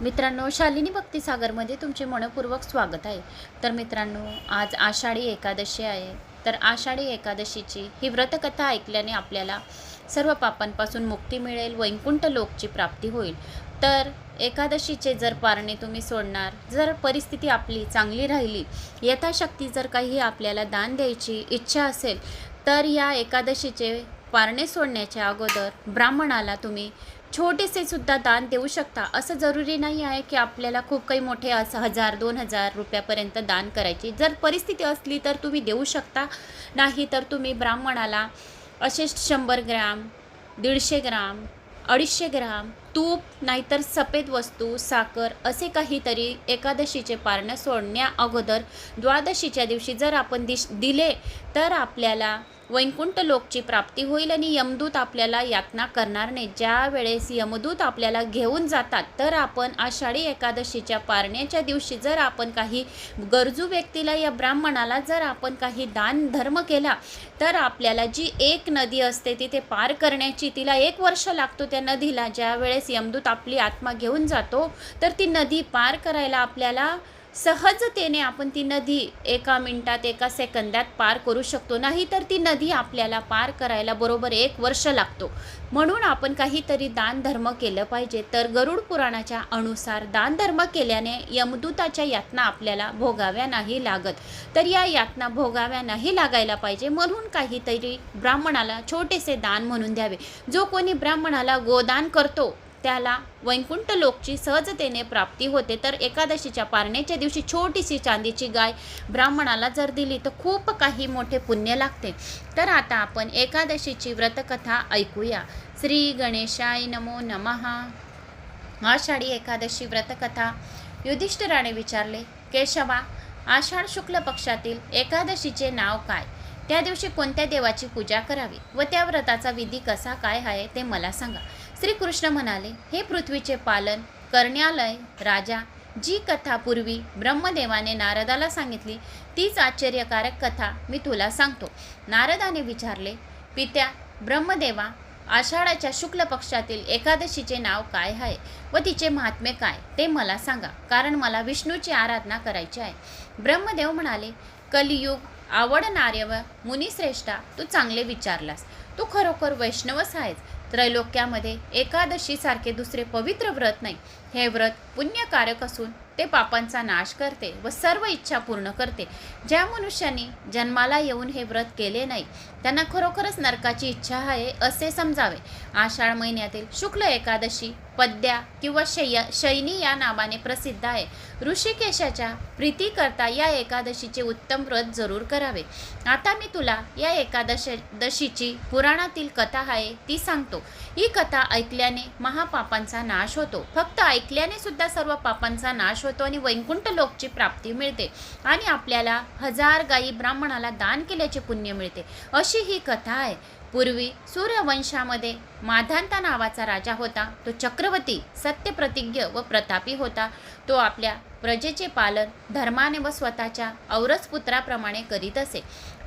मित्रांनो शालिनी भक्तिसागरमध्ये तुमचे मनपूर्वक स्वागत आहे. तर मित्रांनो आज आषाढी एकादशी आहे. तर आषाढी एकादशीची ही व्रतकथा ऐकल्याने आपल्याला सर्व पापांपासून मुक्ती मिळेल वैकुंठ लोकची प्राप्ती होईल. तर एकादशीचे जर पारणे तुम्ही सोडणार जर परिस्थिती आपली चांगली राहिली यथाशक्ती जर काही आपल्याला दान द्यायची इच्छा असेल तर या एकादशीचे पारणे सोडण्याच्या अगोदर ब्राह्मणाला तुम्ही छोटेसे सुद्धा दान देऊ शकता. असं जरुरी नाही आहे की आपल्याला खूप काही मोठे असं हजार दोन हजार रुपयापर्यंत दान करायची. जर परिस्थिती असली तर तुम्ही देऊ शकता. नाही तर तुम्ही ब्राह्मणाला असे शंभर ग्रॅम दीडशे ग्राम अडीचशे ग्राम तूप नाहीतर सफेद वस्तू साखर असे काहीतरी एकादशीचे पारणं सोडण्या अगोदर द्वादशीच्या दिवशी जर आपण दिश दिले तर आपल्याला वैकुंठ लोकची प्राप्ती होईल आणि यमदूत आपल्याला यातना करणार नाही. ज्या वेळेस यमदूत आपल्याला घेऊन जातात तर आपण आषाढी एकादशीच्या पारण्याच्या दिवशी जर आपण काही गरजू व्यक्तीला या ब्राह्मणाला जर आपण काही दान धर्म केला तर आपल्याला जी एक नदी असते तिथे पार करण्याची तिला एक वर्ष लागतो त्या नदीला. ज्या वेळेस यमदूत आपली आत्मा घेऊन जातो तर ती नदी पार करायला आपल्याला सहजतेने आपण ती नदी एका मिनटात एका सेकंदात पार करू शकतो. नाही तर ती नदी आपल्याला पार करायला बरोबर एक वर्ष लागतो. म्हणून आपण काहीतरी दानधर्म केलं पाहिजे. तर गरुड पुराणाच्या अनुसार दानधर्म केल्याने यमदूताच्या यातना आपल्याला भोगाव्या नाही लागत. तर या यातना भोगाव्या नाही लागायला पाहिजे. म्हणून काहीतरी ब्राह्मणाला छोटेसे दान म्हणून द्यावे. जो कोणी ब्राह्मणाला गोदान करतो त्याला वैकुंठ लोकची सहजतेने प्राप्ती होते. तर एकादशीच्या पारण्याच्या दिवशी छोटीशी चांदीची गाय ब्राह्मणाला जर दिली तर खूप काही मोठे पुण्य लागते. तर आता आपण एकादशीची व्रतकथा ऐकूया. श्री गणेशाय नमो नमहा आषाढी एकादशी व्रतकथा. युधिष्ठिराने विचारले केशवा आषाढ शुक्ल पक्षातील एकादशीचे नाव काय? त्या दिवशी कोणत्या देवाची पूजा करावी व त्या व्रताचा विधी कसा काय आहे ते मला सांगा. श्रीकृष्ण म्हणाले हे पृथ्वीचे पालन करण्यालय राजा जी कथा पूर्वी ब्रह्मदेवाने नारदाला सांगितली तीच आश्चर्यकारक कथा मी तुला सांगतो. नारदाने विचारले पित्या ब्रह्मदेवा आषाढाच्या शुक्ल पक्षातील एकादशीचे नाव काय आहे व तिचे महात्म्य काय? ते मला सांगा कारण मला विष्णूची आराधना करायची आहे. ब्रह्मदेव म्हणाले कलियुग आवडणारे व मुनिश्रेष्ठा तू चांगले विचारलास. तू खरोखर वैष्णवच आहेस. त्रैलोक्यामध्ये एकादशीसारखे दुसरे पवित्र व्रत नाही. हे व्रत पुण्यकारक असून ते पापांचा नाश करते व सर्व इच्छा पूर्ण करते. ज्या मनुष्यांनी जन्माला येऊन हे व्रत केले नाही त्यांना खरोखरच नरकाची इच्छा आहे असे समजावे. आषाढ महिन्यातील शुक्ल एकादशी पद्या किंवा शय्या शैनी या नावाने प्रसिद्ध आहे. ऋषिकेशाच्या प्रीतीकरता या एकादशीचे उत्तम व्रत जरूर करावे. आता मी तुला या एकादशीची पुराणातील कथा आहे ती सांगतो. ही कथा ऐकल्याने महापापांचा नाश होतो. फक्त ऐकल्याने सुद्धा सर्व पापांचा नाश होतो आणि वैकुंठ लोकची प्राप्ती मिळते आणि आपल्याला हजार गायी ब्राह्मणाला दान केल्याचे पुण्य मिळते. अशी ही कथा आहे. पूर्वी सूर्यवंशामध्ये माधांता नावाचा राजा होता. तो चक्रवर्ती सत्यप्रतिज्ञ व प्रतापी होता. तो आपल्या प्रजेचे पालन धर्माने व स्वतःच्या औरसपुत्राप्रमाणे करीत असे.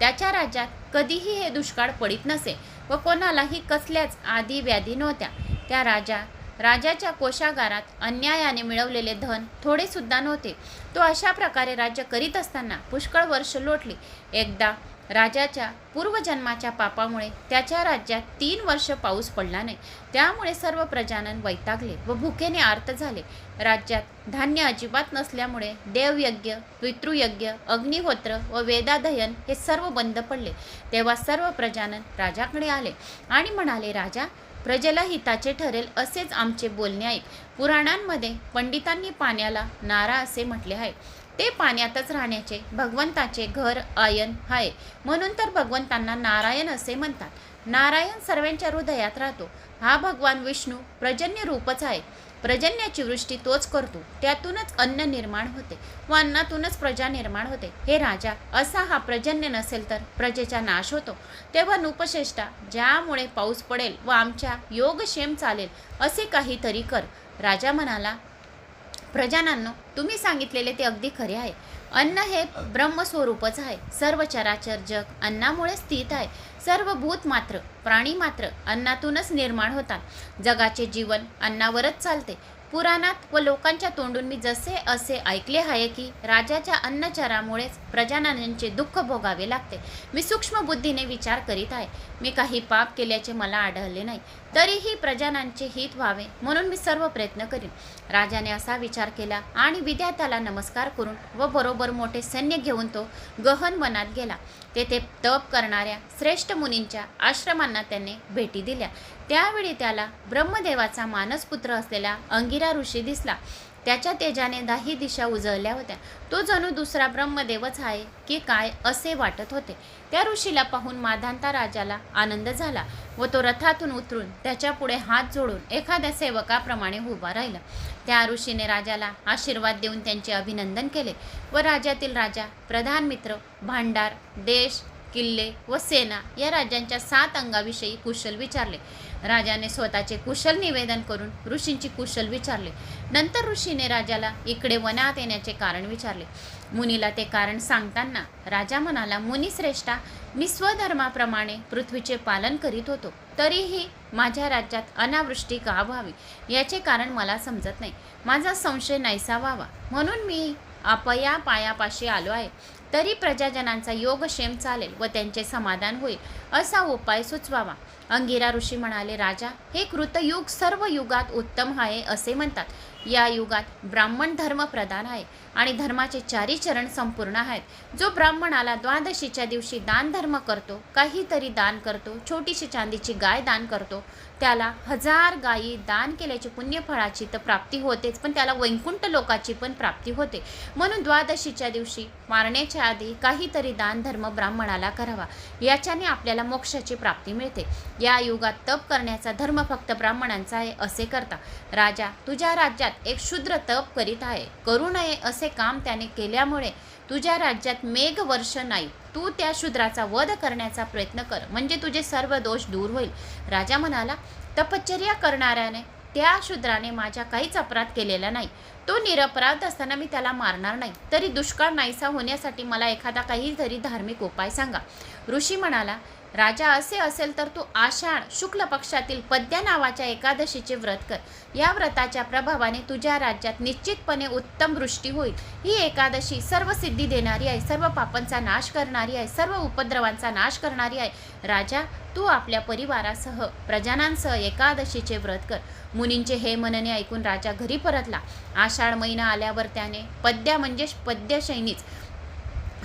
त्याच्या राज्यात कधीही हे दुष्काळ पडित नसे व कोणालाही कसल्याच आधी व्याधी नव्हत्या. त्या राजा राजाच्या कोशागारात अन्यायाने मिळवलेले धन थोडे सुद्धा नव्हते. तो अशा प्रकारे राज्य करीत असताना पुष्कळ वर्ष लोटले. एकदा राजाच्या पूर्वजन्माच्या पापामुळे त्याच्या राज्यात तीन वर्ष पाऊस पडला नाही. त्यामुळे सर्व प्रजानन वैतागले व भुकेने आर्त झाले. राज्यात धान्य अजिबात नसल्यामुळे देवयज्ञ पितृयज्ञ अग्निहोत्र व वेदाध्ययन हे सर्व बंद पडले. तेव्हा सर्व प्रजानन राजाकडे आले आणि म्हणाले राजा प्रजेला हिताचे ठरेल असेच आमचे बोलणे आहे पुराणांमध्ये पंडितांनी पाण्याला नारा असे म्हटले आहे. ते पाण्यातच राहण्याचे भगवंताचे घर आयन आहे. म्हणून तर भगवंतांना नारायण असे म्हणतात. नारायण सर्वांच्या हृदयात राहतो. हा भगवान विष्णू प्रजन्य रूपच आहे. प्रजन्याची वृष्टी तोच करतो त्यातूनच अन्न निर्माण होते व अन्नातूनच प्रजा निर्माण होते. हे राजा असा हा प्रजन्य नसेल तर प्रजेचा नाश होतो. तेव्हा नुपश्रेष्ठा ज्यामुळे पाऊस पडेल व आमच्या योगक्षेम चालेल असे काहीतरी कर. राजा म्हणाला प्रजानांनो तुम्ही सांगितलेले ते अगदी खरे आहे. अन्न हे ब्रह्मस्वरूपच आहे. सर्व चराचर जग अन्नामुळे स्थित आहे. सर्व भूत मात्र प्राणी मात्र अन्नातूनच निर्माण होतात. जगाचे जीवन अन्नावरच चालते. पुराणात व लोकांच्या तोंडून मी जसे असे ऐकले आहे की राजाच्या अन्नचारामुळेच प्रजाननांचे दुःख भोगावे लागते. मी सूक्ष्म बुद्धीने विचार करीत आहे. मी काही पाप केल्याचे मला आढळले नाही. तरीही प्रजानांचे हित व्हावे म्हणून मी सर्व प्रयत्न करीन. राजाने असा विचार केला आणि विद्यार्थ्याला नमस्कार करून व बरोबर मोठे सैन्य घेऊन तो गहन वनात गेला. तेथे तप करणाऱ्या श्रेष्ठ मुनींच्या आश्रमांना त्याने भेटी दिल्या. त्यावेळी त्याला ब्रह्मदेवाचा मानसपुत्र असलेला अंगिरा ऋषी दिसला. त्याच्या तेजाने दाही दिशा उजळल्या होत्या. तो जणू दुसरा ब्रह्मदेवच आहे की काय असे वाटत होते. त्या ऋषीला पाहून माधांता राजाला आनंद झाला व तो रथातून उतरून त्याच्या पुढे हात जोडून एखाद्या सेवकाप्रमाणे उभा राहिला. त्या ऋषीने राजाला आशीर्वाद देऊन त्यांचे अभिनंदन केले व राज्यातील राजा प्रधान मित्र भांडार देश किल्ले व सेना या राज्यांच्या सात अंगाविषयी कुशल विचारले. राजाने स्वतःचे कुशल निवेदन करून ऋषींची कुशल विचारले. नंतर ऋषीने राजाला इकडे वनात येण्याचे कारण विचारले. मुनीला ते कारण सांगताना राजा म्हणाला मुनी श्रेष्ठा मी स्वधर्माप्रमाणे पृथ्वीचे पालन करीत होतो. तरीही माझ्या राज्यात अनावृष्टी का व्हावी? याचे कारण मला समजत नाही. माझा संशय नाहीसा व्हावा. म्हणून मी अपया पायापाशी आलो आहे. तरी प्रजाजनांचा योगक्षेम चालेल व त्यांचे समाधान होईल असा उपाय सुचवावा. अंगिरा ऋषी म्हणाले राजा हे कृतयुग सर्व युगात उत्तम आहे असे म्हणतात. या युगात ब्राह्मण धर्म प्रधान आहे आणि धर्माचे चारी चरण संपूर्ण आहेत. जो ब्राह्मणाला द्वादशीच्या दिवशी दान धर्म करतो काहीतरी दान करतो छोटीशी चांदीची गाय दान करतो त्याला हजार गायी दान केल्याची पुण्यफळाची तर प्राप्ती होतेच पण त्याला वैकुंठ लोकाची पण प्राप्ती होते. म्हणून द्वादशीच्या दिवशी मारण्याच्या आधी काहीतरी दान धर्म ब्राह्मणाला करावा. याच्याने आपल्याला मोक्षाची प्राप्ती मिळते. या युगात तप करण्याचा धर्म फक्त ब्राह्मणांचा आहे असे करता. राजा तुझ्या राज्यात एक शूद्र तप करीत आहे. करू नये असे काम त्याने केल्यामुळे तुझ्या राज्यात मेघ वर्ष नाही. तू त्या शूद्राचा वध करण्याचा प्रयत्न कर म्हणजे तुझे सर्व दोष दूर होईल. राजा म्हणाला तपश्चर्या करणाऱ्याने त्या शूद्राने माझ्या काहीच अपराध केलेला नाही. तो निरपराध असताना मी त्याला मारणार नाही. तरी दुष्काळ नाहीसा होण्यासाठी मला एखादा काहीतरी धार्मिक उपाय सांगा. ऋषी म्हणाला राजा असे असेल तर तू आषाढ शुक्ल पक्षातील पद्या नावाच्या एकादशीचे व्रत कर. या व्रताच्या प्रभावाने तुझ्या राज्यात निश्चितपणे उत्तम वृष्टी होईल. ही एकादशी सर्व सिद्धी देणारी आहे सर्व पापांचा नाश करणारी आहे सर्व उपद्रवांचा नाश करणारी आहे. राजा तू आपल्या परिवारासह प्रजानांसह एकादशीचे व्रत कर. मुनींचे हे मनने ऐकून राजा घरी परतला. आषाढ महिना आल्यावर त्याने पद्या म्हणजे पद्यशैनीच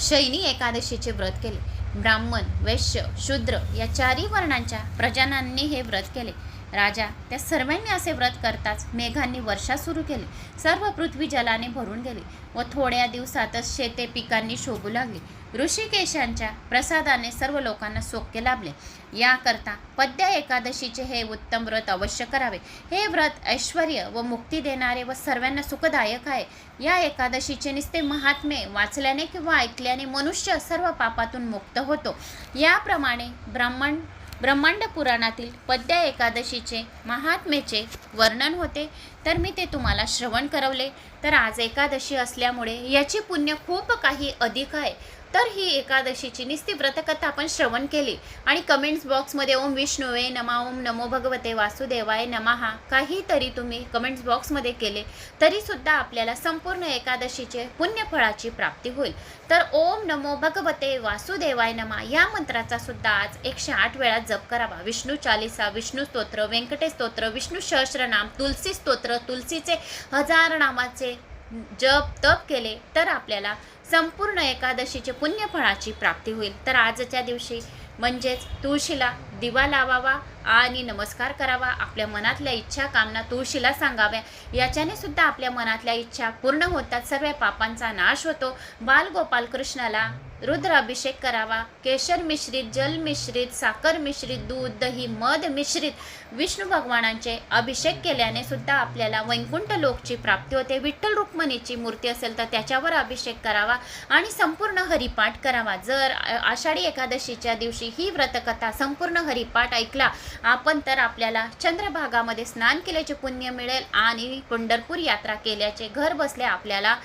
शैनी एकादशीचे व्रत केले. ब्राह्मण वैश्य शूद्र या चारही वर्णांच्या प्रजानांनी हे व्रत केले. राजा त्या सर्वांनी असे व्रत करताच मेघांनी वर्षा सुरू केली. सर्व पृथ्वी जलाने भरून गेली व थोड्या दिवसातच शेते पिकांनी शोभू लागली. ऋषिकेशांच्या प्रसादाने सर्व लोकांना सोक्य लाभले. याकरता पद्या एकादशीचे हे उत्तम व्रत अवश्य करावे. हे व्रत ऐश्वर व मुक्ती देणारे व सर्वांना सुखदायक आहे. या एकादशीचे निस्ते महात्मे वाचल्याने किंवा ऐकल्याने मनुष्य सर्व पापातून मुक्त होतो. याप्रमाणे ब्राह्मण ब्रह्मांड पुराणातील पद्या एकादशीचे महात्मेचे वर्णन होते. तर मी ते तुम्हाला श्रवण करवले. तर आज एकादशी असल्यामुळे याची पुण्य खूप काही अधिक आहे. तर ही एकादशीची निस्ती व्रतकथा आपण श्रवण केली. आणि कमेंट्स बॉक्समध्ये ओम विष्णुवे नमा ओम नमो भगवते वासुदेवाय नमहा काहीतरी तुम्ही कमेंट्स बॉक्समध्ये केले तरीसुद्धा आपल्याला संपूर्ण एकादशीचे पुण्यफळाची प्राप्ती होईल. तर ओम नमो भगवते वासुदेवाय नमा या मंत्राचा सुद्धा आज एकशे आठ वेळा जप करावा. विष्णू चालिसा विष्णू स्तोत्र व्यंकटेश स्तोत्र विष्णू सहस्रनाम तुलसी स्तोत्र तुलसीचे हजार नामाचे जप तप केले तर आपल्याला संपूर्ण एकादशीचे पुण्यफळाची प्राप्ती होईल. तर आजच्या दिवशी म्हणजेच तुळशीला दिवा लावावा आणि नमस्कार करावा. आपल्या मनातल्या इच्छा कामना तुळशीला सांगाव्या. याच्याने सुद्धा आपल्या मनातल्या इच्छा पूर्ण होतात. सर्व पापांचा नाश होतो. बालगोपाल कृष्णाला रुद्र अभिषेक करावा केशर मिश्रित जल मिश्रित साखर मिश्रित दूध दही मध मिश्रित विष्णू भगवानांचे अभिषेक केल्याने सुद्धा आपल्याला वैकुंठ लोकची प्राप्ती होते. विठ्ठल रुक्मणीची मूर्ती असेल तर त्याच्यावर अभिषेक करावा आणि संपूर्ण हरिपाठ करावा. जर आषाढी एकादशीच्या दिवशी ही व्रतकथा संपूर्ण हरिपाठ ऐकला आपण तर आपल्याला चंद्रभागामध्ये स्नान केल्याचे पुण्य मिळेल आणि पंढरपूर यात्रा केल्याचे घर बसल्या आपल्याला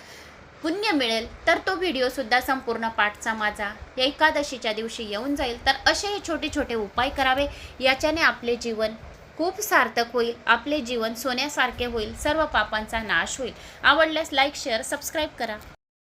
पुण्य मिळेल तर तो व्हिडिओसुद्धा संपूर्ण पाठचा माझा. या एकादशीच्या दिवशी येऊन जाईल तर असे हे छोटे छोटे उपाय करावे याच्याने आपले जीवन खूप सार्थक होईल आपले जीवन सोन्यासारखे होईल सर्व पापांचा नाश होईल. आवडल्यास लाईक शेअर सबस्क्राईब करा.